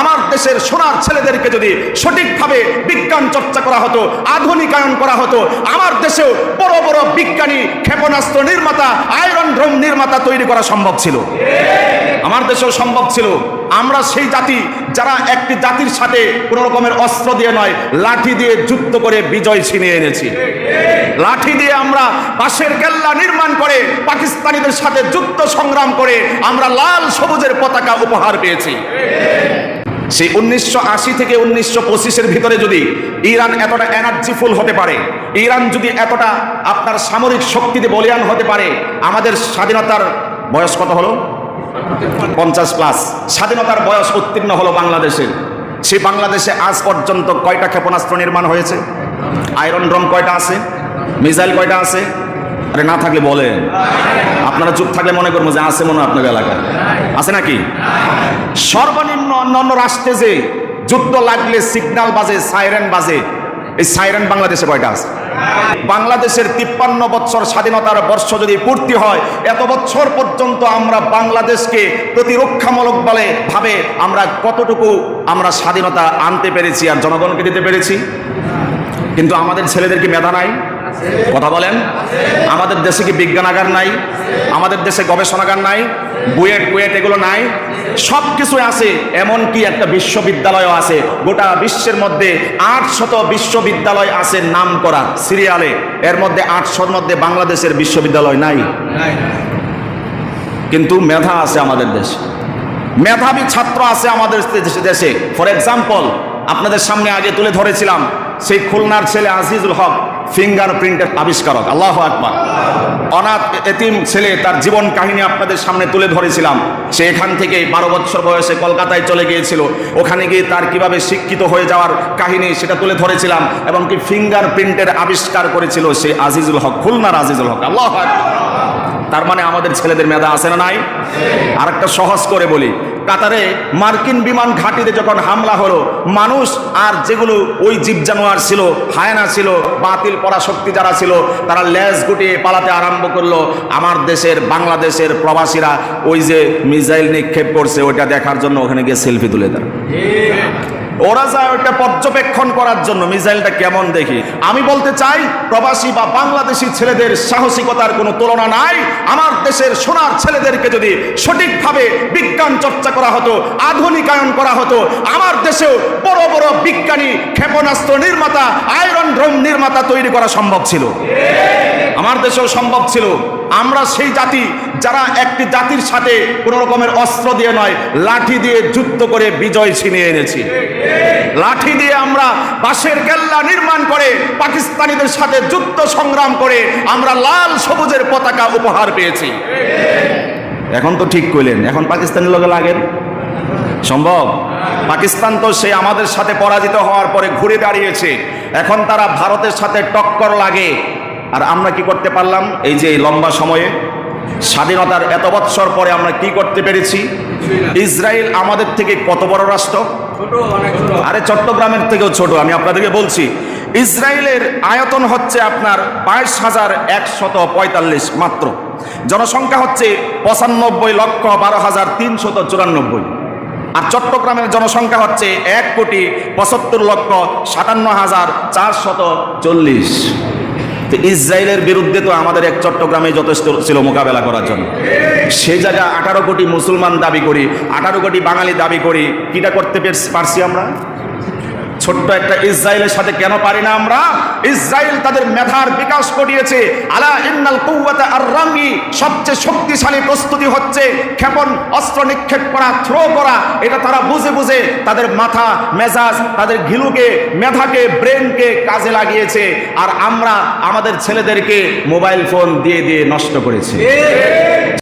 আমার দেশের সোনার ছেলেদেরকে যদি সঠিকভাবে বিজ্ঞান চর্চা করা হতো, আধুনিকায়ন করা হতো, আমার দেশেও বড় বড় বিজ্ঞানী, ক্ষেপণাস্ত্র নির্মাতা, আয়রন ড্রোম নির্মাতা তৈরি করা সম্ভব ছিল। আমার দেশেও সম্ভব ছিল। আমরা সেই জাতি যারা একটি জাতির সাথে কোনো রকমের অস্ত্র দিয়ে নয়, লাঠি দিয়ে যুক্ত করে বিজয় ছিনিয়ে এনেছি। লাঠি দিয়ে আমরা পাশের কেল্লা নির্মাণ করে, পাকিস্তানিদের সাথে যুদ্ধ সংগ্রাম করে আমরা লাল সবুজের পতাকা উপহার পেয়েছি। সেই উনিশশো আশি থেকে উনিশশো পঁচিশের ভিতরে যদি ইরান এতটা এনার্জিফুল হতে পারে, ইরান যদি এতটা আপনার সামরিক শক্তিতে বলিয়ান হতে পারে, আমাদের স্বাধীনতার বয়স কত হলো? পঞ্চাশ প্লাস স্বাধীনতার বয়স উত্তীর্ণ হলো বাংলাদেশের। সেই বাংলাদেশে আজ পর্যন্ত কয়টা ক্ষেপণাস্ত্র নির্মাণ হয়েছে? আয়রন ড্রম কয়টা আছে? মিসাইল কয়টা আছে? আরে না থাকলে বলেন। আপনারা চুপ থাকলে মনে করব যে আছে মনে হয় আপনার এলাকায়। আছে নাকি? সর্বনিম্ন অন্যান্য রাষ্ট্রে যে যুদ্ধ লাগলে সিগন্যাল বাজে, সাইরেন বাজে, এই সাইরেন বাংলাদেশে কয়টা আছে? বাংলাদেশের তিপ্পান্ন বছর স্বাধীনতার বর্ষ যদি পূর্তি হয়, এত বছর পর্যন্ত আমরা বাংলাদেশকে প্রতিরক্ষামূলক বলে ভাবে আমরা কতটুকু আমরা স্বাধীনতা আনতে পেরেছি আর জনগণকে দিতে পেরেছি? কিন্তু আমাদের ছেলেদের কি মেধা নাই? কথা বলেন। আমাদের দেশে কি বিজ্ঞানাগার নাই? আমাদের দেশে গবেষণাগার নাই? বুয়েট কুয়েট এগুলো নাই। সব কিছু আছে, এমনকি একটা বিশ্ববিদ্যালয়ও আছে। গোটা বিশ্বের মধ্যে আটশত বিশ্ববিদ্যালয় আছে নাম করা সিরিয়ালে। এর মধ্যে আটশোর মধ্যে বাংলাদেশের বিশ্ববিদ্যালয় নাই। কিন্তু মেধা আছে আমাদের দেশে। মেধাবী ছাত্র আছে আমাদের দেশে দেশে। ফর এক্সাম্পল আপনাদের সামনে আগে তুলে ধরেছিলাম সেই খুলনার ছেলে আজিজুল হক। ফিঙ্গার প্রিন্টের আবিষ্কারক, আল্লাহ আকবার। অনাথ এতিম ছেলে তার জীবন কাহিনী আপনাদের সামনে তুলে ধরেছিলাম। সে এখান থেকে বারো বছর বয়সে কলকাতায় চলে গিয়েছিল। ওখানে গিয়ে তার কীভাবে শিক্ষিত হয়ে যাওয়ার কাহিনী সেটা তুলে ধরেছিলাম এবং কি ফিঙ্গার প্রিন্টের আবিষ্কার করেছিল সে আজিজুল হক, খুলনার আজিজুল হক, আল্লাহ তার মানে আমাদের ছেলেদের মেধা আছে না নাই? আর একটা সহজ করে বলি কাতারে মার্কিন বিমান ঘাঁটিতে যখন হামলা হলো, মানুষ আর যেগুলো ওই জীব জানোয়ার ছিল, হায়না ছিল, বাতিল পরাশক্তি যারা ছিল, তারা লেজ গুটিয়ে পালাতে আরম্ভ করল। আমার দেশের, বাংলাদেশের প্রবাসীরা ওই যে মিসাইল নিক্ষেপ করছে, ওইটা দেখার জন্য ওখানে গিয়ে সেলফি তুলে দেয়। ওরা যায় ওইটা পর্যবেক্ষণ করার জন্য, মিসাইলটা কেমন দেখি? আমি বলতে চাই, প্রবাসী বা বাংলাদেশি ছেলেদের সাহসিকতার কোনো তুলনা নাই। আমার দেশের সোনার ছেলেদেরকে যদি সঠিকভাবে বিজ্ঞান চর্চা করা হতো, আধুনিকায়ন করা হতো, আমার দেশেও বড় বড় বিজ্ঞানী, ক্ষেপণাস্ত্র নির্মাতা, আয়রন ড্রোম নির্মাতা তৈরি করা সম্ভব ছিল। আমার দেশেও সম্ভব ছিল। আমরা সেই জাতি যারা একটি জাতির সাথে কোনো রকমের অস্ত্র দিয়ে নয়, লাঠি দিয়ে যুদ্ধ করে বিজয় ছিনিয়ে এনেছি। লাঠি দিয়ে আমরা বাঁশের কেল্লা নির্মাণ করে পাকিস্তানিদের সাথে যুদ্ধ সংগ্রাম করে আমরা লাল সবুজের পতাকা উপহার পেয়েছি। এখন তো ঠিক কইলেন, এখন পাকিস্তানের লোকে লাগেন? সম্ভব? পাকিস্তান তো সে আমাদের সাথে পরাজিত হওয়ার পরে ঘুরে দাঁড়িয়েছে। এখন তারা ভারতের সাথে টক্কর লাগে। আর আমরা কি করতে পারলাম? এই যে লম্বা সময়ে স্বাধীনতার এত বৎসর পরে আমরা কি করতে পেরেছি? ইসরায়েল আমাদের থেকে কত বড় রাষ্ট্র? আরে চট্টগ্রামের থেকেও ছোট, আমি আপনাদেরকে বলছি। ইসরায়েলের আয়তন হচ্ছে আপনার বাইশ হাজার একশত পঁয়তাল্লিশ মাত্র। জনসংখ্যা হচ্ছে পঁচানব্বই লক্ষ বারো হাজার তিনশত চুরানব্বই। আর চট্টগ্রামের জনসংখ্যা হচ্ছে এক কোটি পঁচাত্তর লক্ষ সাতান্ন হাজার চারশত চল্লিশ। তো ইসরায়েলের বিরুদ্ধে তো আমাদের এক চট্টগ্রামে যথেষ্ট ছিল মোকাবেলা করার জন্য। সে জায়গা আঠারো কোটি মুসলমান দাবি করি, আঠারো কোটি বাঙালি দাবি করি, কিটা করতে পেরেছি- আমরা? ছোট্ট একটা ইসরায়েলের সাথে কেন পারি না আমরা? ইসরায়েল তাদের মেধার বিকাশ ঘটিয়েছে। আলা ইন্নাল কুওয়াতা আর রামি সবচেয়ে শক্তিশালী প্রস্তুতি হচ্ছে ক্ষেপণ, অস্ত্র নিক্ষেপ করা, থ্রো করা। এটা তারা বুঝে বুঝে তাদের মাথা, মেজাজ, তাদের ঘিলুকে, মেধাকে, ব্রেনকে কাজে লাগিয়েছে। আর আমরা আমাদের ছেলেদেরকে মোবাইল ফোন দিয়ে দিয়ে নষ্ট করেছি।